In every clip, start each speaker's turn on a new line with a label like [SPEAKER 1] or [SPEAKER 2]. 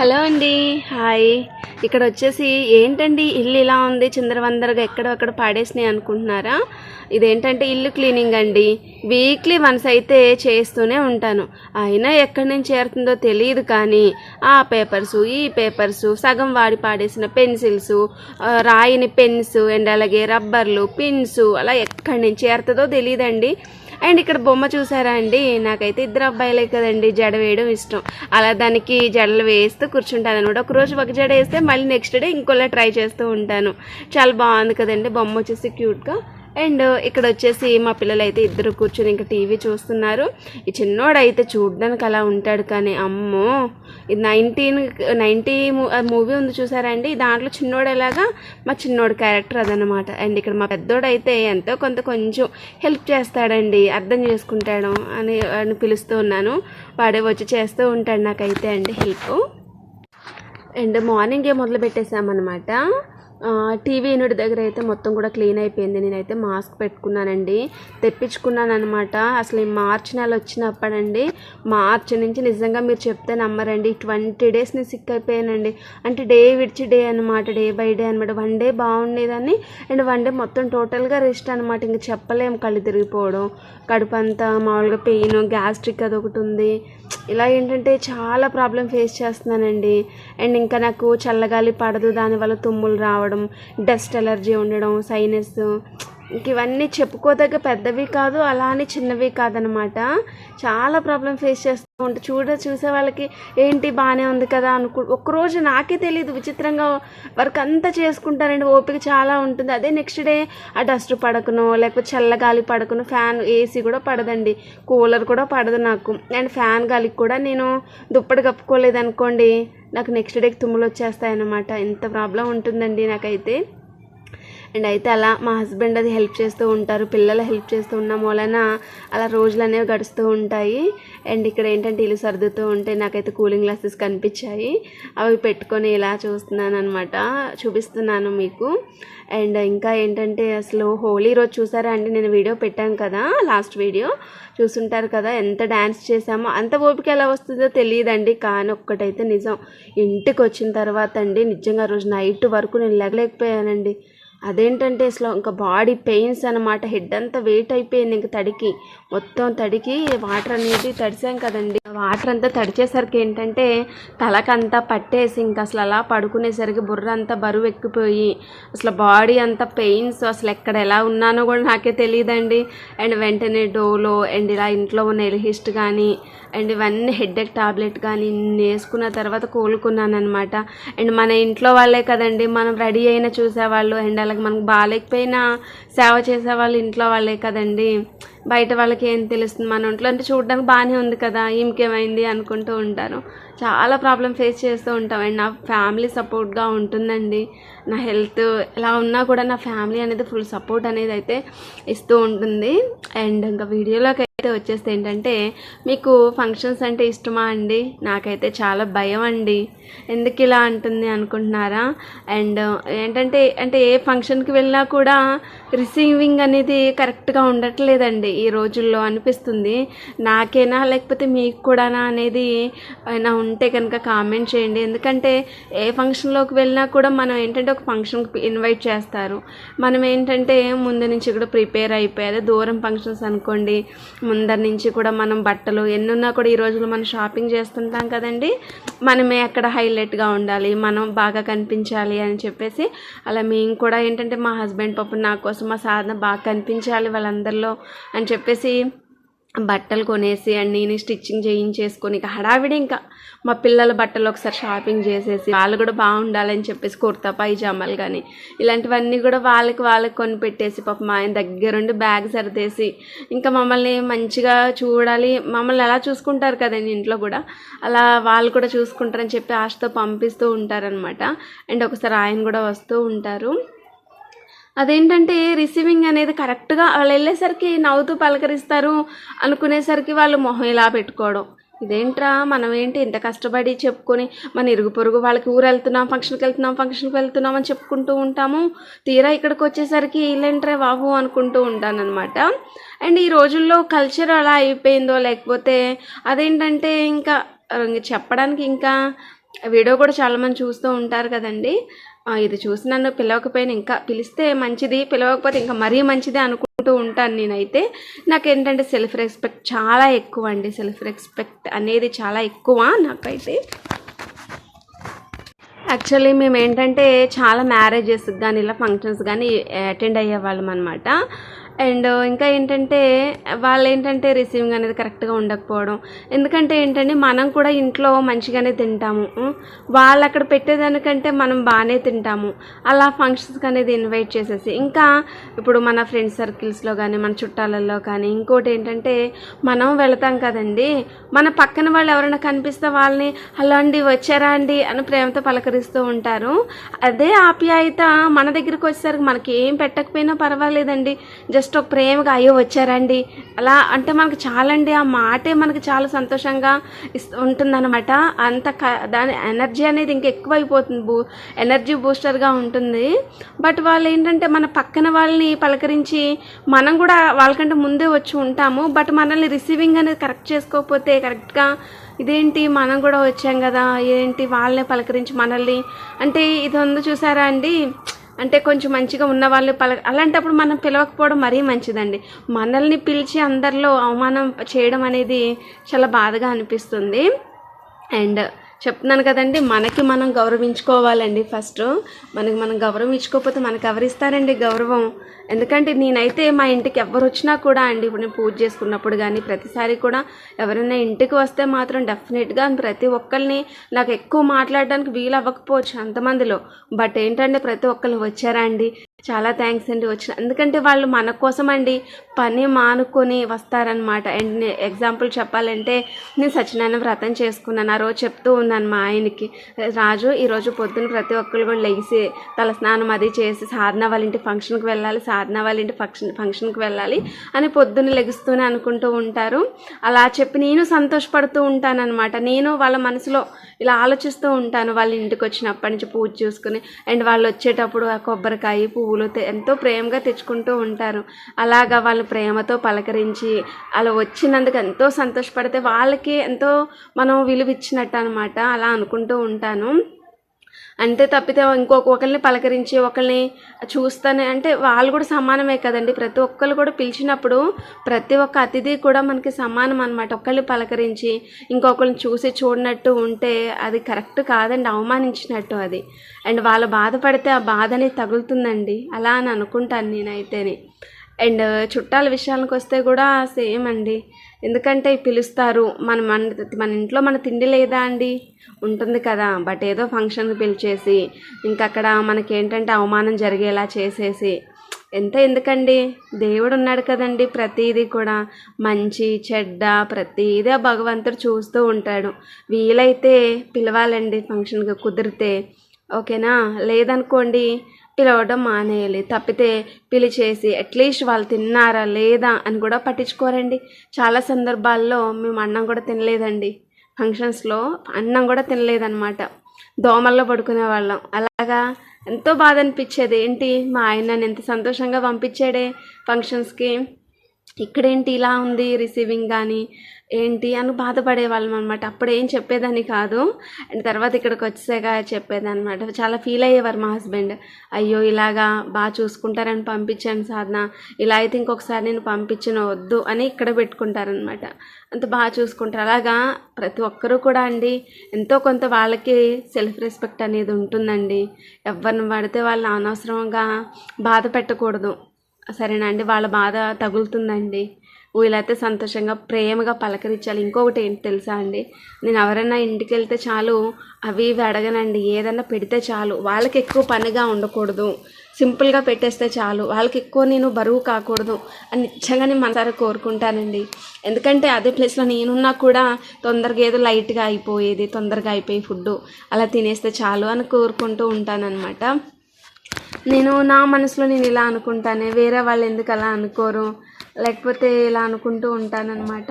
[SPEAKER 1] Hello అండి hi. ఇక్కడ వచ్చేసి ఏంటండి ఇల్లు ఇలా ఉంది చిందరవందరగా ఎక్కడెక్కడ పాడేసినాయి అనుకుంటున్నారా? ఇదేంటంటే ఇల్లు క్లీనింగ్ అండి. వీక్లీ వన్స్ అయితే చేస్తూనే ఉంటాను. అయినా ఎక్కడి నుంచి చేరుతుందో తెలియదు కానీ ఆ పేపర్స్ ఈ పేపర్సు సగం వాడి పాడేసిన పెన్సిల్స్ రాయిని పెన్స్ అండ్ అలాగే రబ్బర్లు పిన్స్ అలా ఎక్కడి నుంచి చేరుతుందో తెలియదండి అండ్ ఇక్కడ బొమ్మ చూసారా అండి? నాకైతే ఇద్దరు అబ్బాయిలే కదండి. జడ వేయడం ఇష్టం. అలా దానికి జడలు వేస్తూ కూర్చుంటాను అనమాట. ఒక రోజు ఒక జడ వేస్తే మళ్ళీ నెక్స్ట్ డే ఇంకోలా ట్రై చేస్తూ ఉంటాను. చాలా బాగుంది కదండి. బొమ్మ వచ్చేసి క్యూట్గా. అండ్ ఇక్కడ వచ్చేసి మా పిల్లలు అయితే ఇద్దరు కూర్చొని ఇంకా టీవీ చూస్తున్నారు. ఈ చిన్నోడైతే చూడడానికి అలా ఉంటాడు కానీ అమ్మో! ఇది నైన్టీన్ నైంటీ మూవీ ఉంది చూసారా అండి? దాంట్లో చిన్నోడు ఎలాగా మా చిన్నోడు క్యారెక్టర్ అదనమాట అండ్ ఇక్కడ మా పెద్దోడైతే ఎంతో కొంత కొంచెం హెల్ప్ చేస్తాడండి. అర్థం చేసుకుంటాడు అని అని పిలుస్తూ ఉన్నాను. వాడే వచ్చి చేస్తూ ఉంటాడు నాకైతే అండి హెల్ప్. అండ్ మార్నింగే మొదలు పెట్టేసామన్నమాట టీవీ యూనిట్ దగ్గర అయితే మొత్తం కూడా క్లీన్ అయిపోయింది. నేనైతే మాస్క్ పెట్టుకున్నానండి. తెప్పించుకున్నాను అనమాట అసలు ఈ మార్చి నెల వచ్చినప్పుడండి మార్చి నుంచి నిజంగా మీరు చెప్తే నమ్మరండి. ట్వంటీ డేస్ నేను సిక్ అయిపోయానండి. అంటే డే విడిచి డే అనమాట డే బై డే అనమాట వన్ డే బాగుండేదని అండ్ వన్ డే మొత్తం టోటల్గా రెస్ట్ అనమాట ఇంక చెప్పలేము కళ్ళు తిరిగిపోవడం. కడుపు అంతా మామూలుగా పెయిన్ గ్యాస్ట్రిక్ అది ఒకటి ఉంది. ఇలా ఏంటంటే చాలా ప్రాబ్లం ఫేస్ చేస్తున్నానండి. అండ్ ఇంకా నాకు చల్లగాలి పడదు. దానివల్ల తుమ్ములు రావడం డస్ట్ ఎలర్జీ ఉండడం సైనస్ ఇంక ఇవన్నీ చెప్పుకోదగ్గ పెద్దవి కాదు అలా అని చిన్నవి కాదనమాట. చాలా ప్రాబ్లం ఫేస్ చేస్తూ ఉంటా చూడ చూసే వాళ్ళకి ఏంటి బాగానే ఉంది కదా అనుకు ఒక్కరోజు నాకే తెలియదు విచిత్రంగా వర్క్ అంతా చేసుకుంటారండి ఓపిక చాలా ఉంటుంది. అదే నెక్స్ట్ డే ఆ డస్ట్ పడకను లేకపోతే చల్లగాలి పడకను ఫ్యాన్ ఏసీ కూడా పడదండి. కూలర్ కూడా పడదు నాకు. అండ్ ఫ్యాన్ గాలికి కూడా నేను దుప్పటి కప్పుకోలేదు అనుకోండి నాకు నెక్స్ట్ డేకి తుమ్ములు వచ్చేస్తాయన్నమాట. ఎంత ప్రాబ్లం ఉంటుందండి నాకైతే. అండ్ అయితే అలా మా హస్బెండ్ అది హెల్ప్ చేస్తూ ఉంటారు. పిల్లలు హెల్ప్ చేస్తూ ఉన్న మూలన అలా రోజులు అనేవి గడుస్తూ ఉంటాయి. అండ్ ఇక్కడ ఏంటంటే ఇల్లు సర్దుతూ ఉంటే నాకైతే కూలింగ్ గ్లాసెస్ కనిపించాయి. అవి పెట్టుకొని ఇలా చూస్తున్నాను అనమాట చూపిస్తున్నాను మీకు. అండ్ ఇంకా ఏంటంటే అసలు హోలీ రోజు చూసారా అండి? నేను వీడియో పెట్టాను కదా లాస్ట్ వీడియో చూసుంటారు కదా ఎంత డ్యాన్స్ చేసామో అంత ఓపిక ఎలా వస్తుందో తెలియదండి. కానీ ఒక్కటైతే నిజం. ఇంటికి వచ్చిన తర్వాత అండి నిజంగా ఆ రోజు నైట్ వరకు నేను లెగలేకపోయానండి. అదేంటంటే అసలు ఇంకా బాడీ పెయిన్స్ అనమాట హెడ్ అంతా వెయిట్ అయిపోయింది ఇంక తడికి. మొత్తం తడికి వాటర్ అనేది తడిసాం కదండి. వాటర్ అంతా తడిచేసరికి ఏంటంటే తలకంతా పట్టేసి ఇంకా అసలు అలా పడుకునేసరికి బుర్ర అంతా బరువు ఎక్కిపోయి అసలు బాడీ అంతా పెయిన్స్ అసలు ఎక్కడ ఎలా ఉన్నానో కూడా నాకే తెలియదండి. అండ్ వెంటనే డోలో అండ్ ఇలా ఇంట్లో ఉన్న ఎలిహిస్ట్ కానీ అండ్ ఇవన్నీ హెడ్ఏక్ టాబ్లెట్ కానీ వేసుకున్న తర్వాత కోలుకున్నాను అనమాట అండ్ మన ఇంట్లో వాళ్ళే కదండి మనం రెడీ అయిన చూసేవాళ్ళు. అండ్ వాళ్ళకి మనకు బాగాలేకపోయినా సేవ చేసే వాళ్ళు ఇంట్లో వాళ్ళే కదండి. బయట వాళ్ళకి ఏం తెలుస్తుంది మన ఒంట్లో? అంటే చూడడానికి బాగానే ఉంది కదా ఇంకేమైంది అనుకుంటూ ఉంటారు చాలా ప్రాబ్లం ఫేస్ చేస్తూ ఉంటాం. అండ్ నా ఫ్యామిలీ సపోర్ట్గా ఉంటుందండి. నా హెల్త్ ఎలా ఉన్నా కూడా నా ఫ్యామిలీ అనేది ఫుల్ సపోర్ట్ అనేది అయితే ఇస్తూ ఉంటుంది. అండ్ ఇంకా వీడియోలోకి అయితే వచ్చేస్తే ఏంటంటే మీకు ఫంక్షన్స్ అంటే ఇష్టమా అండి? నాకైతే చాలా భయం అండి. ఎందుకు ఇలా అంటుంది అనుకుంటున్నారా? అండ్ ఏంటంటే అంటే ఏ ఫంక్షన్కి వెళ్ళినా కూడా రిసీవింగ్ అనేది కరెక్ట్గా ఉండట్లేదండి ఈ రోజుల్లో అనిపిస్తుంది. నాకేనా లేకపోతే మీకు కూడానా అనేది అయినా ఉంటే కనుక కామెంట్ చేయండి. ఎందుకంటే ఏ ఫంక్షన్లోకి వెళ్ళినా కూడా మనం ఏంటంటే ఒక ఫంక్షన్కి ఇన్వైట్ చేస్తారు. మనం ఏంటంటే ముందు నుంచి కూడా ప్రిపేర్ అయిపోయేది దూరం ఫంక్షన్స్ అనుకోండి ముందర నుంచి కూడా మనం బట్టలు ఎన్నున్నా కూడా ఈ రోజుల్లో మనం షాపింగ్ చేస్తుంటాం కదండి. మనమే అక్కడ హైలైట్గా ఉండాలి. మనం బాగా కనిపించాలి అని చెప్పేసి అలా మేము కూడా ఏంటంటే మా హస్బెండ్ పాపం నా కోసం మా సాధన బాగా కనిపించాలి వాళ్ళందరిలో అని చెప్పేసి బట్టలు కొనేసి అండ్ నేను స్టిచ్చింగ్ చేయించేసుకొని ఇక హడావిడి ఇంకా మా పిల్లల బట్టలు ఒకసారి షాపింగ్ చేసేసి వాళ్ళు కూడా బాగుండాలని చెప్పేసి కుర్తా పైజామాలు కానీ ఇలాంటివన్నీ కూడా వాళ్ళకి వాళ్ళకి కొనిపెట్టేసి పాప మా ఆయన దగ్గరుండి బ్యాగ్ సర్దేసి ఇంకా మమ్మల్ని మంచిగా చూడాలి. మమ్మల్ని ఎలా చూసుకుంటారు కదండి ఇంట్లో కూడా? అలా వాళ్ళు కూడా చూసుకుంటారని చెప్పి ఆశతో పంపిస్తూ ఉంటారనమాట అండ్ ఒకసారి ఆయన కూడా వస్తూ ఉంటారు. అదేంటంటే రిసీవింగ్ అనేది కరెక్ట్గా వాళ్ళు వెళ్ళేసరికి నవ్వుతూ పలకరిస్తారు అనుకునేసరికి వాళ్ళు మొహం ఇలా పెట్టుకోవడం. ఇదేంట్రా మనం ఏంటి ఇంత కష్టపడి చెప్పుకొని మన ఇరుగు పొరుగు వాళ్ళకి ఊరు వెళ్తున్నాం ఫంక్షన్కి వెళ్తున్నాం ఫంక్షన్కి వెళ్తున్నాం అని చెప్పుకుంటూ ఉంటాము. తీరా ఇక్కడికి వచ్చేసరికి వీళ్ళేంట్రా బాబు అనుకుంటూ ఉంటానన్నమాట. అండ్ ఈ రోజుల్లో కల్చర్ అలా అయిపోయిందో లేకపోతే అదేంటంటే ఇంకా చెప్పడానికి ఇంకా వీడియో కూడా చాలామంది చూస్తూ ఉంటారు కదండి. ఇది చూసి నన్ను పిలవకపోయినా ఇంకా పిలిస్తే మంచిది పిలవకపోతే ఇంకా మరీ మంచిది అనుకుంటూ ఉంటాను నేనైతే. నాకేంటంటే సెల్ఫ్ రెస్పెక్ట్ చాలా ఎక్కువ అండి సెల్ఫ్ రెస్పెక్ట్ అనేది చాలా ఎక్కువ నాకైతే. యాక్చువల్లీ మేము ఏంటంటే చాలా మ్యారేజెస్ కానీ ఇలా ఫంక్షన్స్ కానీ అటెండ్ అయ్యేవాళ్ళం అనమాట అండ్ ఇంకా ఏంటంటే వాళ్ళు ఏంటంటే రిసీవింగ్ అనేది కరెక్ట్గా ఉండకపోవడం. ఎందుకంటే ఏంటంటే మనం కూడా ఇంట్లో మంచిగానే తింటాము. వాళ్ళు అక్కడ పెట్టేదానికంటే మనం బాగానే తింటాము. అలా ఫంక్షన్స్కి అనేది ఇన్వైట్ చేసేసి. ఇంకా ఇప్పుడు మన ఫ్రెండ్స్ సర్కిల్స్లో కానీ మన చుట్టాలలో కానీ ఇంకోటి ఏంటంటే మనం వెళతాం కదండి. మన పక్కన వాళ్ళు ఎవరైనా కనిపిస్తే వాళ్ళని హలో అండి వచ్చారా అండి? అని ప్రేమతో పలకరిస్తూ ఉంటారు. అదే ఆప్యాయత మన దగ్గరికి వచ్చేసరికి మనకి ఏం పెట్టకపోయినా పర్వాలేదండి. జస్ట్ ఒక ప్రేమగా అయ్యో వచ్చారండి. అలా అంటే మనకు చాలండి ఆ మాటే మనకి చాలా సంతోషంగా ఇస్- ఉంటుందన్నమాట. అంత క దాని ఎనర్జీ అనేది ఇంకా ఎక్కువ అయిపోతుంది బూ ఎనర్జీ బూస్టర్గా ఉంటుంది. బట్ వాళ్ళు ఏంటంటే మన పక్కన వాళ్ళని పలకరించి మనం కూడా వాళ్ళకంటే ముందే వచ్చి ఉంటాము. బట్ మనల్ని రిసీవింగ్ అనేది కరెక్ట్ చేసుకోకపోతే కరెక్ట్గా ఇదేంటి మనం కూడా వచ్చాం కదా ఏంటి వాళ్ళని పలకరించి మనల్ని. అంటే ఇది ఉంది చూసారా అండి? అంటే కొంచెం మంచిగా ఉన్న వాళ్ళు పల అలాంటప్పుడు మనం పిలవకపోవడం మరీ మంచిదండి. మనల్ని పిలిచి అందరిలో అవమానం చేయడం అనేది చాలా బాధగా అనిపిస్తుంది. అండ్ చెప్తున్నాను కదండి మనకి మనం గౌరవించుకోవాలండి ఫస్ట్. మనకి మనం గౌరవం ఇచ్చుకోకపోతే మనకి ఎవరిస్తారండి గౌరవం? ఎందుకంటే నేనైతే మా ఇంటికి ఎవరు వచ్చినా కూడా అండి ఇప్పుడు నేను పూజ చేసుకున్నప్పుడు కానీ ప్రతిసారి కూడా ఎవరైనా ఇంటికి వస్తే మాత్రం డెఫినెట్గా ప్రతి ఒక్కరిని నాకు ఎక్కువ మాట్లాడడానికి వీలు అవ్వకపోవచ్చు అంతమందిలో. బట్ ఏంటంటే ప్రతి ఒక్కరు వచ్చారా అండి? చాలా థ్యాంక్స్ అండి వచ్చిన. ఎందుకంటే వాళ్ళు మన కోసం అండి పని మానుకొని వస్తారనమాట అండ్ ఎగ్జాంపుల్ చెప్పాలంటే నేను సత్యనారాయణ వ్రతం చేసుకున్నాను. ఆ రోజు చెప్తూ ఉన్నాను మా ఆయనకి. రాజు ఈరోజు పొద్దున్న ప్రతి ఒక్కరు కూడా లెగిసి తల స్నానం అది చేసి సాధన వాళ్ళ ఇంటి ఫంక్షన్కి వెళ్ళాలి సాధన వాళ్ళ ఇంటి ఫంక్షన్ ఫంక్షన్కి వెళ్ళాలి అని పొద్దున్న లెగుస్తూనే అనుకుంటూ ఉంటారు. అలా చెప్పి నేను సంతోషపడుతూ ఉంటానన్నమాట. నేను వాళ్ళ మనసులో ఇలా ఆలోచిస్తూ ఉంటాను వాళ్ళ ఇంటికి వచ్చినప్పటి నుంచి పూజ చూసుకుని. అండ్ వాళ్ళు వచ్చేటప్పుడు ఆ కొబ్బరికాయ పువ్వు పువ్వులు ఎంతో ప్రేమగా తెచ్చుకుంటూ ఉంటారు. అలాగా వాళ్ళు ప్రేమతో పలకరించి అలా వచ్చినందుకు ఎంతో సంతోషపడితే వాళ్ళకి ఎంతో మనం విలువ ఇచ్చినట్టు అనమాట అలా అనుకుంటూ ఉంటాను. అంతే తప్పితే ఇంకొక ఒకరిని పలకరించి ఒకరిని చూస్తానే అంటే వాళ్ళు కూడా సమానమే కదండి. ప్రతి ఒక్కరు కూడా పిలిచినప్పుడు ప్రతి ఒక్క అతిథి కూడా మనకి సమానం అనమాట ఒకరిని పలకరించి ఇంకొకరిని చూసి చూడనట్టు ఉంటే అది కరెక్ట్ కాదండి అవమానించినట్టు అది. అండ్ వాళ్ళు బాధపడితే ఆ బాధ అనేది తగులుతుందండి. అలా అని అనుకుంటాను నేనైతేనే. అండ్ చుట్టాల విషయానికి వస్తే కూడా సేమ్ అండి. ఎందుకంటే పిలుస్తారు మన మన మన ఇంట్లో మన తిండి లేదా అండి? ఉంటుంది కదా. బట్ ఏదో ఫంక్షన్కి పిలిచేసి ఇంకక్కడ అక్కడ మనకి ఏంటంటే అవమానం జరిగేలా చేసేసి ఎంత ఎందుకండి? దేవుడు ఉన్నాడు కదండి ప్రతిదీ కూడా. మంచి చెడ్డ ప్రతిదీ ఆ భగవంతుడు చూస్తూ ఉంటాడు. వీలైతే పిలవాలండి ఫంక్షన్కి కుదిరితే. ఓకేనా? లేదనుకోండి పిలవడం మానేయాలి. తప్పితే పిలిచేసి అట్లీస్ట్ వాళ్ళు తిన్నారా లేదా అని కూడా పట్టించుకోరండి. చాలా సందర్భాల్లో మేము అన్నం కూడా తినలేదండి. ఫంక్షన్స్లో అన్నం కూడా తినలేదన్నమాట. దోమల్లో పడుకునే వాళ్ళం. అలాగా ఎంతో బాధ అనిపించేది. ఏంటి? మా ఆయన నన్ను ఎంత సంతోషంగా పంపించాడే ఫంక్షన్స్కి? ఇక్కడేంటి ఇలా ఉంది రిసీవింగ్ కానీ ఏంటి అని బాధపడేవాళ్ళం అనమాట అప్పుడు ఏం చెప్పేదాన్ని కాదు. అండ్ తర్వాత ఇక్కడికి వచ్చాక చెప్పేదన్నమాట. చాలా ఫీల్ అయ్యేవారు మా హస్బెండ్ అయ్యో ఇలాగా బాగా చూసుకుంటారని పంపించాను సాధన. ఇలా అయితే ఇంకొకసారి నేను పంపించను వద్దు అని ఇక్కడ పెట్టుకుంటారనమాట అంత బాగా చూసుకుంటారు. అలాగా ప్రతి ఒక్కరూ కూడా అండి ఎంతో కొంత వాళ్ళకి సెల్ఫ్ రెస్పెక్ట్ అనేది ఉంటుందండి. ఎవరిని పడితే వాళ్ళని అనవసరంగా బాధ పెట్టకూడదు. సరేనా అండి వాళ్ళ బాధ తగులుతుందండి. వీళ్ళైతే సంతోషంగా ప్రేమగా పలకరించాలి. ఇంకొకటి ఏంటి తెలుసా అండి? నేను ఎవరైనా ఇంటికి వెళ్తే చాలు అవి ఇవి అడగనండి. ఏదన్నా పెడితే చాలు. వాళ్ళకి ఎక్కువ పనిగా ఉండకూడదు. సింపుల్గా పెట్టేస్తే చాలు. వాళ్ళకి ఎక్కువ నేను బరువు కాకూడదు అని నిజంగా నేను మనసారా కోరుకుంటానండి. ఎందుకంటే అదే ప్లేస్లో నేనున్నా కూడా తొందరగా ఏదో లైట్గా అయిపోయేది తొందరగా అయిపోయి ఫుడ్ అలా తినేస్తే చాలు అని కోరుకుంటూ ఉంటానన్నమాట. నేను నా మనసులో నేను ఇలా అనుకుంటానే వేరే వాళ్ళు ఎందుకు అలా అనుకోరు? లేకపోతే ఇలా అనుకుంటూ ఉంటానన్నమాట.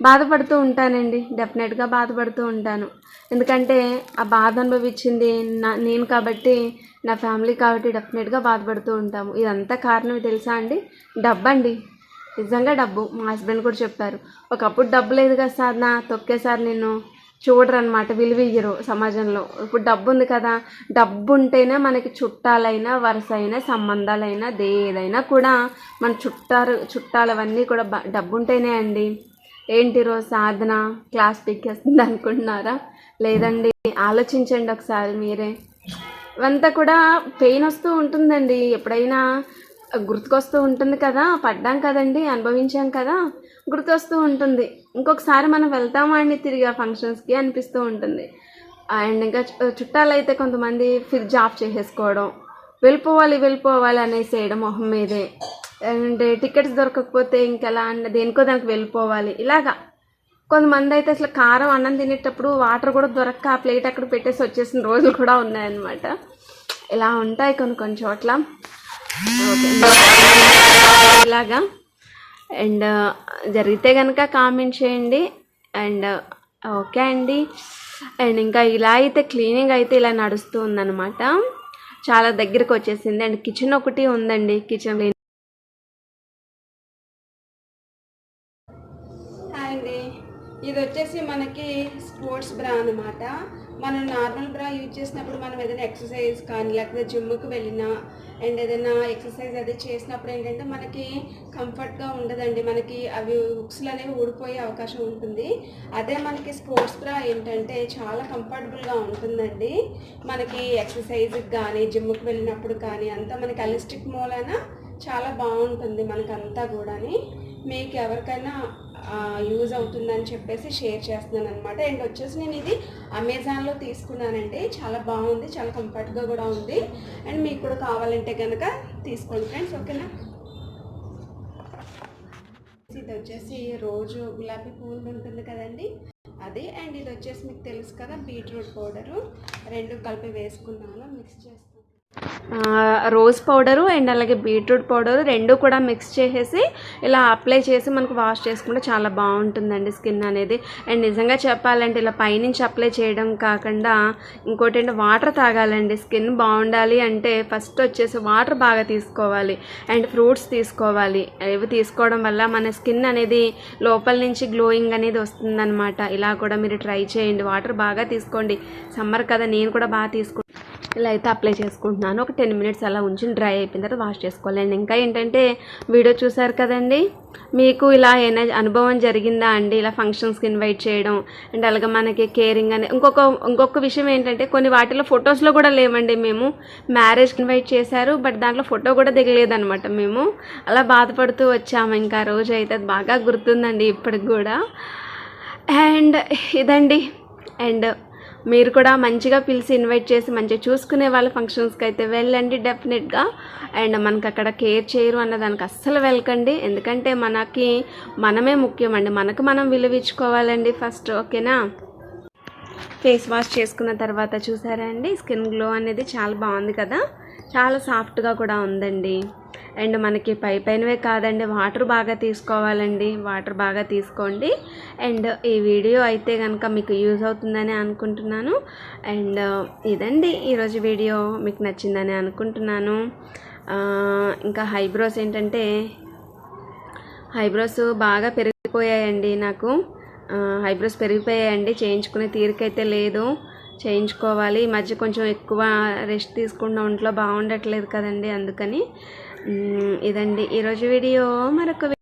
[SPEAKER 1] బాధపడుతూ ఉంటానండి డెఫినెట్గా బాధపడుతూ ఉంటాను. ఎందుకంటే ఆ బాధ అనుభవించింది నా నేను కాబట్టి నా ఫ్యామిలీ కాబట్టి డెఫినెట్గా బాధపడుతూ ఉంటాము. ఇదంతా కారణం తెలుసా అండి? డబ్బు అండి నిజంగా డబ్బు. మా హస్బెండ్ కూడా చెప్పారు. ఒకప్పుడు డబ్బు లేదు కదా సార్ నా తొక్కేసారి నేను చూడరనమాట విలువియ్యరు సమాజంలో. ఇప్పుడు డబ్బు ఉంది కదా డబ్బు ఉంటేనే మనకి చుట్టాలైనా వరుస అయినా సంబంధాలైనా దేదైనా కూడా మన చుట్టాలు చుట్టాలవన్నీ కూడా డబ్బు ఉంటేనే అండి. ఏంటి రోజు సాధన? క్లాస్ పిక్కేస్తుంది అనుకుంటున్నారా? లేదండి ఆలోచించండి ఒకసారి మీరే. ఇవంతా కూడా పెయిన్ వస్తూ ఉంటుందండి. ఎప్పుడైనా గుర్తుకొస్తూ ఉంటుంది కదా పడ్డాం కదండి అనుభవించాం కదా గుర్తొస్తూ ఉంటుంది. ఇంకొకసారి మనం వెళ్తామా అండి తిరిగి ఆ ఫంక్షన్స్కి అనిపిస్తూ ఉంటుంది. అండ్ ఇంకా చుట్టాలు చుట్టాలైతే కొంతమంది ఫిర్ జాబ్ చేసేసుకోవడం వెళ్ళిపోవాలి వెళ్ళిపోవాలి అనేసేయడం మొహం మీదే. అండ్ టికెట్స్ దొరకకపోతే ఇంకెలా అంటే దేనికో దానికి వెళ్ళిపోవాలి. ఇలాగా కొంతమంది అయితే అసలు కారం అన్నం తినేటప్పుడు వాటర్ కూడా దొరక్క ఆ ప్లేట్ అక్కడ పెట్టేసి వచ్చేసిన రోజులు కూడా ఉన్నాయన్నమాట. ఇలా ఉంటాయి కొన్ని కొన్ని చోట్ల. ఓకే. ఇలాగా అండ్ జరిగితే కనుక కామెంట్ చేయండి. అండ్ ఓకే అండి. అండ్ ఇంకా ఇలా అయితే క్లీనింగ్ అయితే ఇలా నడుస్తూ ఉందన్నమాట. చాలా దగ్గరకు వచ్చేసింది. అండ్ కిచెన్ ఒకటి ఉందండి. కిచెన్ క్లీన్ అండి. ఇది వచ్చేసి మనకి స్పోర్ట్స్ బ్రా అనమాట మనం నార్మల్ బ్రా యూజ్ చేసినప్పుడు మనం ఏదైనా ఎక్సర్సైజ్ కానీ లేకపోతే జిమ్కి వెళ్ళినా అండ్ ఏదైనా ఎక్సర్సైజ్ అది చేసినప్పుడు ఏంటంటే మనకి కంఫర్ట్గా ఉండదండి. మనకి అవి హుక్స్లు అనేవి ఊడిపోయే అవకాశం ఉంటుంది. అదే మనకి స్పోర్ట్స్ బ్రా ఏంటంటే చాలా కంఫర్టబుల్గా ఉంటుందండి. మనకి ఎక్సర్సైజ్కి కానీ జిమ్కి వెళ్ళినప్పుడు కానీ అంతా మనకి అలిస్టిక్ మూలన చాలా బాగుంటుంది మనకంతా కూడాని. మీకు ఎవరికైనా యూజ్ అవుతుందని చెప్పేసి షేర్ చేస్తున్నాను అనమాట అండ్ వచ్చేసి నేను ఇది అమెజాన్లో తీసుకున్నానండి. చాలా బాగుంది. చాలా కంఫర్ట్గా కూడా ఉంది. అండ్ మీకు కూడా కావాలంటే కనుక తీసుకోండి ఫ్రెండ్స్ ఓకేనా ఇది వచ్చేసి రోజు గులాబీ పువ్వులు ఉంటుంది కదండి. అది. అండ్ ఇది వచ్చేసి మీకు తెలుసు కదా బీట్రూట్ పౌడరు. రెండు కలిపి వేసుకున్నాను. మిక్స్ చేస్తాను రోజ్ పౌడరు అండ్ అలాగే బీట్రూట్ పౌడరు రెండు కూడా మిక్స్ చేసేసి ఇలా అప్లై చేసి మనకు వాష్ చేసుకుంటే చాలా బాగుంటుందండి స్కిన్ అనేది. అండ్ నిజంగా చెప్పాలంటే ఇలా పైనుంచి అప్లై చేయడం కాకుండా ఇంకోటి ఏంటి వాటర్ తాగాలండి. స్కిన్ బాగుండాలి అంటే ఫస్ట్ వచ్చేసి వాటర్ బాగా తీసుకోవాలి అండ్ ఫ్రూట్స్ తీసుకోవాలి. ఇవి తీసుకోవడం వల్ల మన స్కిన్ అనేది లోపల నుంచి గ్లోయింగ్ అనేది వస్తుందన్నమాట. ఇలా కూడా మీరు ట్రై చేయండి. వాటర్ బాగా తీసుకోండి. సమ్మర్ కదా నేను కూడా బాగా తీసుకుంటాను ఇలా అయితే అప్లై చేసుకుంటున్నాను. ఒక టెన్ మినిట్స్ అలా ఉంచి డ్రై అయిపోయిన తర్వాత వాష్ చేసుకోవాలండి ఇంకా ఏంటంటే వీడియో చూసారు కదండి? మీకు ఇలా ఏమైనా అనుభవం జరిగిందా అండి? ఇలా ఫంక్షన్స్కి ఇన్వైట్ చేయడం. అండ్ అలాగే మనకి కేరింగ్ అని ఇంకొక ఇంకొక విషయం ఏంటంటే కొన్ని వాటిలో ఫొటోస్లో కూడా లేవండి మేము. మ్యారేజ్కి ఇన్వైట్ చేశారు బట్ దాంట్లో ఫోటో కూడా దిగలేదనమాట మేము. అలా బాధపడుతూ వచ్చాము ఇంకా రోజు అయితే. అది బాగా గుర్తుందండి ఇప్పటికి కూడా. అండ్ ఇదండి. అండ్ మీరు కూడా మంచిగా పిలిచి ఇన్వైట్ చేసి మంచిగా చూసుకునే వాళ్ళ ఫంక్షన్స్కి అయితే వెళ్ళండి డెఫినెట్గా అండ్ మనకు అక్కడ కేర్ చేయరు అన్న దానికి అస్సలు వెళ్ళకండి. ఎందుకంటే మనకి మనమే ముఖ్యమండి మనకు మనం విలువించుకోవాలండి ఫస్ట్ ఓకేనా ఫేస్ వాష్ చేసుకున్న తర్వాత చూసారా అండి? స్కిన్ గ్లో అనేది చాలా బాగుంది కదా? చాలా సాఫ్ట్గా కూడా ఉందండి. అండ్ మనకి పై పైనవే కాదండి వాటర్ బాగా తీసుకోవాలండి వాటర్ బాగా తీసుకోండి. అండ్ ఈ వీడియో అయితే కనుక మీకు యూజ్ అవుతుందని అనుకుంటున్నాను. అండ్ ఇదండి ఈరోజు వీడియో మీకు నచ్చిందని అనుకుంటున్నాను. ఇంకా హైబ్రోస్ ఏంటంటే హైబ్రోస్ బాగా పెరిగిపోయాయండి నాకు. హైబ్రోస్ పెరిగిపోయాయండి చేయించుకునే తీరికైతే లేదు. చేయించుకోవాలి ఈ మధ్య కొంచెం ఎక్కువ రెస్ట్ తీసుకున్న ఒంట్లో బాగుండట్లేదు కదండి అందుకని. ఇదండి. ఈరోజు వీడియో మరొక